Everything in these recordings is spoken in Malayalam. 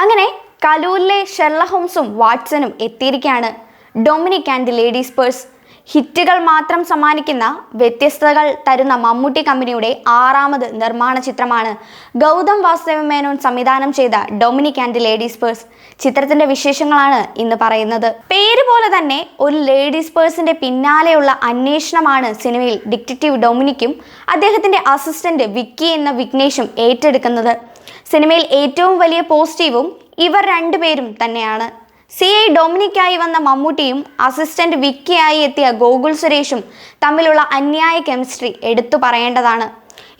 അങ്ങനെ കലൂരിലെ ഷെർല ഹോംസും വാട്സനും എത്തിയിരിക്കുകയാണ്. Dominic and the ladies purse. ഹിറ്റുകൾ മാത്രം സമ്മാനിക്കുന്ന വ്യത്യസ്തതകൾ തരുന്ന മമ്മൂട്ടി കമ്പനിയുടെ ആറാമത് നിർമ്മാണ ചിത്രമാണ്. ഗൗതം വാസുദേവ മേനോൻ സംവിധാനം ചെയ്ത ഡൊമിനിക് ആൻഡ് ലേഡീസ് പേഴ്സ്. ചിത്രത്തിന്റെ വിശേഷങ്ങളാണ് ഇന്ന് പറയുന്നത്. പേര് പോലെ തന്നെ ഒരു ലേഡീസ് പേഴ്സിന്റെ പിന്നാലെയുള്ള അന്വേഷണമാണ് സിനിമയിൽ ഡിറ്റക്റ്റീവ് ഡൊമിനിക്കും അദ്ദേഹത്തിന്റെ അസിസ്റ്റന്റ് വിക്കി എന്ന വിഘ്നേഷും ഏറ്റെടുക്കുന്നത്. സിനിമയിൽ ഏറ്റവും വലിയ പോസിറ്റീവും ഇവർ രണ്ടുപേരും തന്നെയാണ്. സി ഐ ഡൊമിനിക്കായി വന്ന മമ്മൂട്ടിയും അസിസ്റ്റന്റ് വിക്കിയായി എത്തിയ ഗോകുൽ സുരേഷും തമ്മിലുള്ള അന്യായ കെമിസ്ട്രി എടുത്തു പറയേണ്ടതാണ്.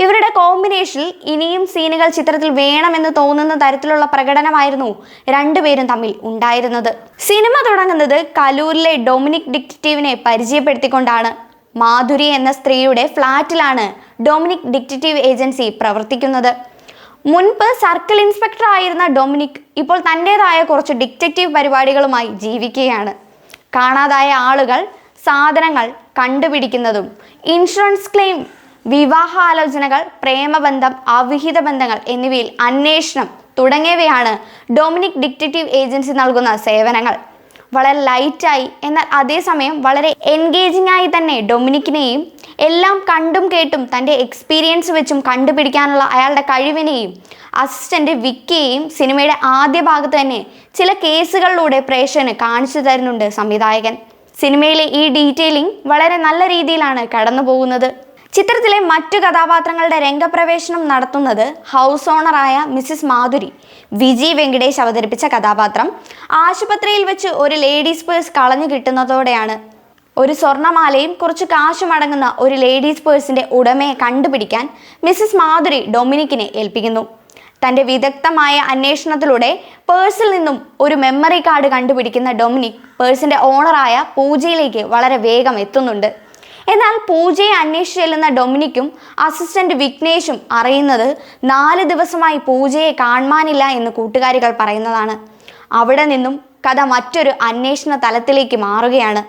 ഇവരുടെ കോമ്പിനേഷനിൽ ഇനിയും സീനുകൾ ചിത്രത്തിൽ വേണമെന്ന് തോന്നുന്ന തരത്തിലുള്ള പ്രകടനമായിരുന്നു രണ്ടുപേരും തമ്മിൽ ഉണ്ടായിരുന്നത്. സിനിമ തുടങ്ങുന്നത് കലൂരിലെ ഡൊമിനിക് ഡിക്റ്റീവിനെ പരിചയപ്പെടുത്തിക്കൊണ്ടാണ്. മാധുരി എന്ന സ്ത്രീയുടെ ഫ്ലാറ്റിലാണ് ഡൊമിനിക് ഡിക്റ്റീവ് ഏജൻസി പ്രവർത്തിക്കുന്നത്. മുൻപ് സർക്കിൾ ഇൻസ്പെക്ടർ ആയിരുന്ന ഡൊമിനിക് ഇപ്പോൾ തന്റെതായ കുറച്ച് ഡിറ്റക്റ്റീവ് പരിപാടികളുമായി ജീവിക്കുകയാണ്. കാണാതായ ആളുകൾ സാധനങ്ങൾ കണ്ടുപിടിക്കുന്നതും ഇൻഷുറൻസ് ക്ലെയിം വിവാഹാലോചനകൾ പ്രേമബന്ധം അവിഹിത ബന്ധങ്ങൾ എന്നിവയിൽ അന്വേഷണം തുടങ്ങിയവയാണ് ഡൊമിനിക് ഡിറ്റക്റ്റീവ് ഏജൻസി നൽകുന്ന സേവനങ്ങൾ. വളരെ ലൈറ്റായി എന്നാൽ അതേസമയം വളരെ എൻഗേജിംഗ് ആയി തന്നെ ഡൊമിനിക്കിനെയും എല്ലാം കണ്ടും കേട്ടും തന്റെ എക്സ്പീരിയൻസ് വെച്ചും കണ്ടുപിടിക്കാനുള്ള അയാളുടെ കഴിവിനെയും അസിസ്റ്റന്റ് വിക്കിയെയും സിനിമയുടെ ആദ്യ ഭാഗത്ത് തന്നെ ചില കേസുകളിലൂടെ പ്രേക്ഷകന് കാണിച്ചു തരുന്നുണ്ട് സംവിധായകൻ. സിനിമയിലെ ഈ ഡീറ്റെയിലിംഗ് വളരെ നല്ല രീതിയിലാണ് കടന്നു പോകുന്നത് ചിത്രത്തിലെ മറ്റു കഥാപാത്രങ്ങളുടെ രംഗപ്രവേശനം നടത്തുന്നത് ഹൗസ് ഓണറായ മിസ്സിസ് മാധുരി. വിജി വെങ്കടേഷ് അവതരിപ്പിച്ച കഥാപാത്രം. ആശുപത്രിയിൽ വെച്ച് ഒരു ലേഡീസ് പേഴ്സ് കളഞ്ഞു കിട്ടുന്നതോടെയാണ് ഒരു സ്വർണമാലയും കുറച്ച് കാശും അടങ്ങുന്ന ഒരു ലേഡീസ് പേഴ്സിന്റെ ഉടമയെ കണ്ടുപിടിക്കാൻ മിസ്സിസ് മാധുരി ഡൊമിനിക്കിനെ ഏൽപ്പിക്കുന്നു. തന്റെ വിദഗ്ധമായ അന്വേഷണത്തിലൂടെ പേഴ്സിൽ നിന്നും ഒരു മെമ്മറി കാർഡ് കണ്ടുപിടിക്കുന്ന ഡൊമിനിക് പേഴ്സിന്റെ ഓണറായ പൂജയിലേക്ക് വളരെ വേഗം എത്തുന്നുണ്ട്. എന്നാൽ പൂജയെ അന്വേഷിച്ച് ചെല്ലുന്ന ഡൊമിനിക്കും അസിസ്റ്റന്റ് വിഘ്നേഷും അറിയുന്നത് നാല് ദിവസമായി പൂജയെ കാണുവാനില്ല എന്ന് കൂട്ടുകാരികൾ പറയുന്നതാണ്. അവിടെ നിന്നും കഥ മറ്റൊരു അന്വേഷണ തലത്തിലേക്ക് മാറുകയാണ്.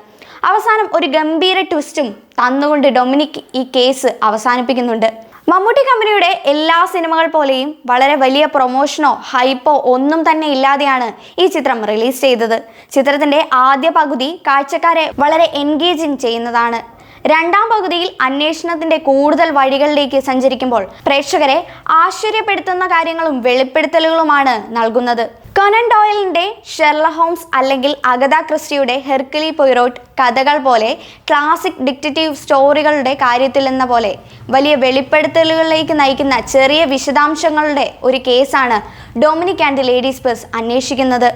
അവസാനം ഒരു ഗംഭീര ട്വിസ്റ്റും തന്നുകൊണ്ട് ഡൊമിനിക് ഈ കേസ് അവസാനിപ്പിക്കുന്നുണ്ട്. മമ്മൂട്ടി കമ്പനിയുടെ എല്ലാ സിനിമകൾ പോലെയും വളരെ വലിയ പ്രൊമോഷനോ ഹൈപ്പോ ഒന്നും തന്നെ ഇല്ലാതെയാണ് ഈ ചിത്രം റിലീസ് ചെയ്തത്. ചിത്രത്തിന്റെ ആദ്യ പകുതി കാഴ്ചക്കാരെ വളരെ എൻഗേജിങ് ചെയ്യുന്നതാണ്. രണ്ടാം പകുതിയിൽ അന്വേഷണത്തിന്റെ കൂടുതൽ വഴികളിലേക്ക് സഞ്ചരിക്കുമ്പോൾ പ്രേക്ഷകരെ ആശ്ചര്യപ്പെടുത്തുന്ന കാര്യങ്ങളും വെളിപ്പെടുത്തലുകളുമാണ് നൽകുന്നത്. കനൻ ഡോയലിന്റെ ഷെർല ഹോംസ് അല്ലെങ്കിൽ അഗത ക്രിസ്റ്റിയുടെ ഹെർക്കിലി പൊയ്റോട്ട് കഥകൾ പോലെ ക്ലാസിക് ഡിക്റ്റേറ്റീവ് സ്റ്റോറികളുടെ കാര്യത്തിൽ എന്ന പോലെ വലിയ വെളിപ്പെടുത്തലുകളിലേക്ക് നയിക്കുന്ന ചെറിയ വിശദാംശങ്ങളുടെ ഒരു കേസാണ് ഡൊമിനിക് ആൻഡ് ലേഡീസ് പേഴ്സ് അന്വേഷിക്കുന്നത്.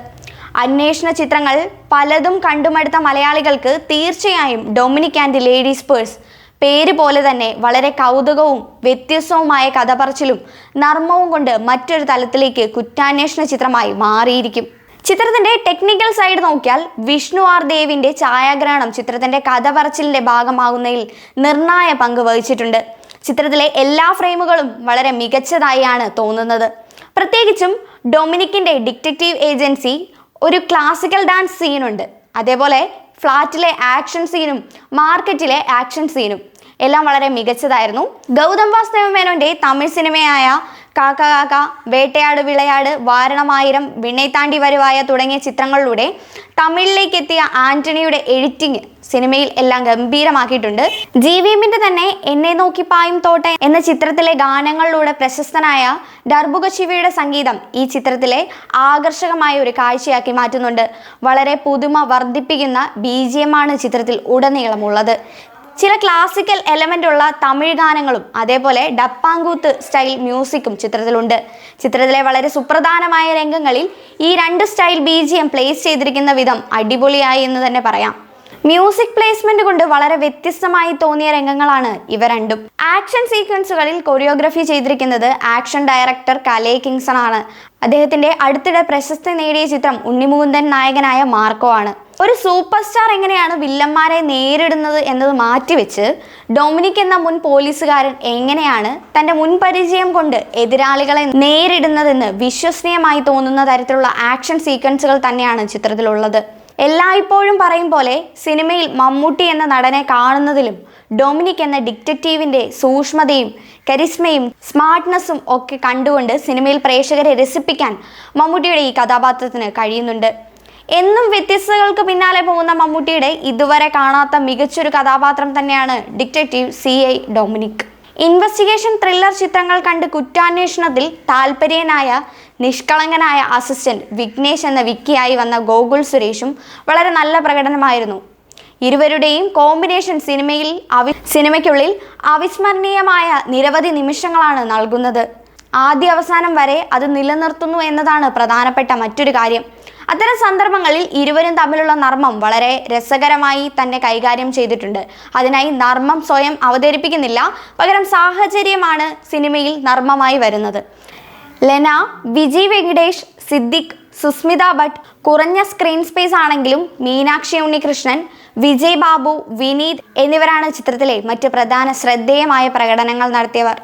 അന്വേഷണ ചിത്രങ്ങൾ പലതും കണ്ടുമടുത്ത മലയാളികൾക്ക് തീർച്ചയായും ഡൊമിനിക് ആൻഡ് ലേഡീസ് പേഴ്സ് പേര് പോലെ തന്നെ വളരെ കൗതുകവും വ്യത്യസ്തവുമായ കഥ പറച്ചിലും നർമ്മവും കൊണ്ട് മറ്റൊരു തലത്തിലേക്ക് കുറ്റാന്വേഷണ ചിത്രമായി മാറിയിരിക്കും. ചിത്രത്തിന്റെ ടെക്നിക്കൽ സൈഡ് നോക്കിയാൽ വിഷ്ണു ആർ ദേവിന്റെ ഛായാഗ്രഹണം ചിത്രത്തിന്റെ കഥ പറച്ചിലിന്റെ ഭാഗമാകുന്നതിൽ നിർണായ പങ്ക് വഹിച്ചിട്ടുണ്ട്. ചിത്രത്തിലെ എല്ലാ ഫ്രെയിമുകളും വളരെ മികച്ചതായാണ് തോന്നുന്നത്. പ്രത്യേകിച്ചും ഡൊമിനിക്കിന്റെ ഡിറ്റക്റ്റീവ് ഏജൻസി ഒരു ക്ലാസിക്കൽ ഡാൻസ് സീനുണ്ട് അതേപോലെ ഫ്ലാറ്റിലെ ആക്ഷൻ സീനും മാർക്കറ്റിലെ ആക്ഷൻ സീനും എല്ലാം വളരെ മികച്ചതായിരുന്നു. ഗൗതം വാസുദേവ മേനോന്റെ തമിഴ് സിനിമയായ കാക്ക കാക്ക വേട്ടയാട് വിളയാട് വാരണമായിരം താണ്ടി വരുവായ തുടങ്ങിയ ചിത്രങ്ങളിലൂടെ തമിഴിലേക്ക് എത്തിയ ആന്റണിയുടെ എഡിറ്റിംഗ് സിനിമയിൽ എല്ലാം ഗംഭീരമാക്കിയിട്ടുണ്ട്. ജി വി എമ്മിന്റെ തന്നെ എന്നെ നോക്കി പായും തോട്ടെ എന്ന ചിത്രത്തിലെ ഗാനങ്ങളിലൂടെ പ്രശസ്തനായ ഡർബുക ശിവയുടെ സംഗീതം ഈ ചിത്രത്തിലെ ആകർഷകമായ ഒരു കാഴ്ചയാക്കി മാറ്റുന്നുണ്ട്. വളരെ പുതുമ വർദ്ധിപ്പിക്കുന്ന ബി ജി എം ആണ് ചിത്രത്തിൽ ഉടനീളമുള്ളത്. ചില ക്ലാസിക്കൽ എലമെന്റ് ഉള്ള തമിഴ് ഗാനങ്ങളും അതേപോലെ ഡപ്പാങ്കൂത്ത് സ്റ്റൈൽ മ്യൂസിക്കും ചിത്രത്തിലുണ്ട്. ചിത്രത്തിലെ വളരെ സുപ്രധാനമായ രംഗങ്ങളിൽ ഈ രണ്ട് style B G M place ചെയ്തിരിക്കുന്ന വിധം അടിപൊളിയായി എന്ന് തന്നെ പറയാം. മ്യൂസിക് പ്ലേസ്മെന്റ് കൊണ്ട് വളരെ വ്യത്യസ്തമായി തോന്നിയ രംഗങ്ങളാണ് ഇവ രണ്ടും. ആക്ഷൻ സീക്വൻസുകളിൽ കൊറിയോഗ്രഫി ചെയ്തിരിക്കുന്നത് ആക്ഷൻ ഡയറക്ടർ കലേ കിങ്സൺ ആണ് അദ്ദേഹത്തിന്റെ അടുത്തിടെ പ്രശസ്തി നേടിയ ചിത്രം ഉണ്ണിമുകുന്ദൻ നായകനായ മാർക്കോ ആണ്. ഒരു സൂപ്പർ സ്റ്റാർ എങ്ങനെയാണ് വില്ലന്മാരെ നേരിടുന്നത് എന്നത് മാറ്റിവെച്ച് ഡൊമിനിക് എന്ന മുൻ പോലീസുകാരൻ എങ്ങനെയാണ് തന്റെ മുൻ പരിചയം കൊണ്ട് എതിരാളികളെ നേരിടുന്നതെന്ന് വിശ്വസനീയമായി തോന്നുന്ന തരത്തിലുള്ള ആക്ഷൻ സീക്വൻസുകൾ തന്നെയാണ് ചിത്രത്തിലുള്ളത്. എല്ലായ്പ്പോഴും പറയും പോലെ സിനിമയിൽ മമ്മൂട്ടി എന്ന നടനെ കാണുന്നതിലും ഡൊമിനിക് എന്ന ഡിറ്റക്റ്റീവിന്റെ സൂക്ഷ്മതയും കരിസ്മയും സ്മാർട്ട്നെസ്സും ഒക്കെ കണ്ടുകൊണ്ട് സിനിമയിൽ പ്രേക്ഷകരെ രസിപ്പിക്കാൻ മമ്മൂട്ടിയുടെ ഈ കഥാപാത്രത്തിന് കഴിയുന്നുണ്ട്. എന്നും വ്യത്യസ്തതകൾക്ക് പിന്നാലെ പോകുന്ന മമ്മൂട്ടിയുടെ ഇതുവരെ കാണാത്ത മികച്ചൊരു കഥാപാത്രം തന്നെയാണ് detective C I Dominic. Investigation thriller ചിത്രങ്ങൾ കണ്ട് കുറ്റാന്വേഷണത്തിൽ താല്പര്യനായ നിഷ്കളങ്കനായ അസിസ്റ്റന്റ് വിഘ്നേഷ് എന്ന വിക്കിയായി വന്ന ഗോകുൽ സുരേഷും വളരെ നല്ല പ്രകടനമായിരുന്നു. ഇരുവരുടെയും കോമ്പിനേഷൻ സിനിമയിൽ അവി സിനിമയ്ക്കുള്ളിൽ അവിസ്മരണീയമായ നിരവധി നിമിഷങ്ങളാണ് നൽകുന്നത്. ആദ്യ അവസാനം വരെ അത് നിലനിർത്തുന്നു എന്നതാണ് പ്രധാനപ്പെട്ട മറ്റൊരു കാര്യം. അത്തരം സന്ദർഭങ്ങളിൽ ഇരുവരും തമ്മിലുള്ള നർമ്മം വളരെ രസകരമായി തന്നെ കൈകാര്യം ചെയ്തിട്ടുണ്ട്. അതിനായി നർമ്മം സ്വയം അവതരിപ്പിക്കുന്നില്ല. പകരം സാഹചര്യമാണ് സിനിമയിൽ നർമ്മമായി വരുന്നത്. ലെന വിജി വെങ്കടേഷ് സിദ്ദിഖ് സുസ്മിത ഭട്ട് കുറഞ്ഞ സ്ക്രീൻ സ്പേസ് ആണെങ്കിലും മീനാക്ഷി ഉണ്ണികൃഷ്ണൻ വിജയ് ബാബു വിനീത് എന്നിവരാണ് ചിത്രത്തിലെ മറ്റ് പ്രധാന ശ്രദ്ധേയമായ പ്രകടനങ്ങൾ നടത്തിയവർ.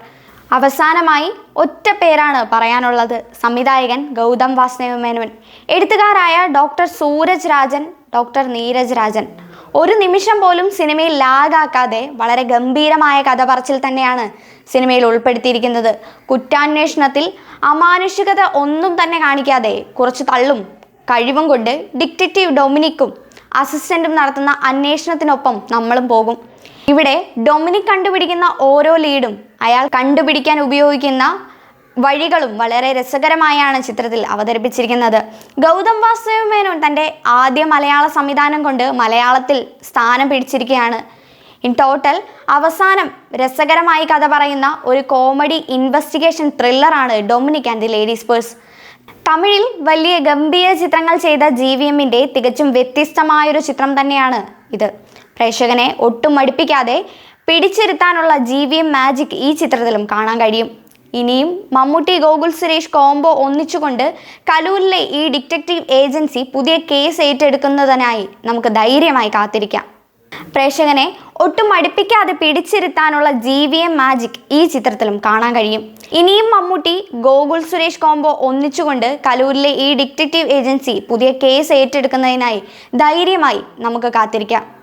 അവസാനമായി ഒറ്റ പേരാണ് പറയാനുള്ളത്. സംവിധായകൻ ഗൗതം വാസുദേവ മേനോൻ എഴുത്തുകാരായ ഡോക്ടർ സൂരജ് രാജൻ ഡോക്ടർ നീരജ് രാജൻ. ഒരു നിമിഷം പോലും സിനിമയിൽ ലാഗാക്കാതെ വളരെ ഗംഭീരമായ കഥ പറച്ചിൽ തന്നെയാണ് സിനിമയിൽ ഉൾപ്പെടുത്തിയിരിക്കുന്നത്. കുറ്റാന്വേഷണത്തിൽ അമാനുഷികത ഒന്നും തന്നെ കാണിക്കാതെ കുറച്ച് തള്ളും കഴിവും കൊണ്ട് ഡിക്റ്റേറ്റീവ് ഡൊമിനിക്കും അസിസ്റ്റന്റും നടത്തുന്ന അന്വേഷണത്തിനൊപ്പം നമ്മളും പോകും. ഇവിടെ ഡൊമിനിക് കണ്ടുപിടിക്കുന്ന ഓരോ ലീഡും അയാൾ കണ്ടുപിടിക്കാൻ ഉപയോഗിക്കുന്ന വഴികളും വളരെ രസകരമായാണ് ചിത്രത്തിൽ അവതരിപ്പിച്ചിരിക്കുന്നത്. ഗൗതം വാസുദേവ മേനോൻ തന്റെ ആദ്യ മലയാള സംവിധാനം കൊണ്ട് മലയാളത്തിൽ സ്ഥാനം പിടിച്ചിരിക്കുകയാണ്. ഇൻ ടോട്ടൽ അവസാനം രസകരമായി കഥ പറയുന്ന ഒരു comedy investigation ത്രില്ലറാണ് Dominic and the ladies purse. തമിഴിൽ വലിയ ഗംഭീര ചിത്രങ്ങൾ ചെയ്ത ജി വി എമ്മിന്റെ തികച്ചും വ്യത്യസ്തമായൊരു ചിത്രം തന്നെയാണ് ഇത്. പ്രേക്ഷകനെ ഒട്ടും മടുപ്പിക്കാതെ പിടിച്ചിരുത്താനുള്ള ജി വി എം മാജിക് ഈ ചിത്രത്തിലും കാണാൻ കഴിയും. ഇനിയും മമ്മൂട്ടി ഗോകുൽ സുരേഷ് കോംബോ ഒന്നിച്ചുകൊണ്ട് കലൂരിലെ ഈ ഡിറ്റക്റ്റീവ് ഏജൻസി പുതിയ കേസ് ഏറ്റെടുക്കുന്നതിനായി നമുക്ക് ധൈര്യമായി കാത്തിരിക്കാം. പ്രേക്ഷകനെ ഒട്ടും അടുപ്പിക്കാതെ പിടിച്ചിരുത്താനുള്ള ജി വി എം മാജിക് ഈ ചിത്രത്തിലും കാണാൻ കഴിയും. ഇനിയും മമ്മൂട്ടി ഗോകുൽ സുരേഷ് കോംബോ ഒന്നിച്ചുകൊണ്ട് കലൂരിലെ ഈ ഡിറ്റക്റ്റീവ് ഏജൻസി പുതിയ കേസ് ഏറ്റെടുക്കുന്നതിനായി ധൈര്യമായി നമുക്ക് കാത്തിരിക്കാം.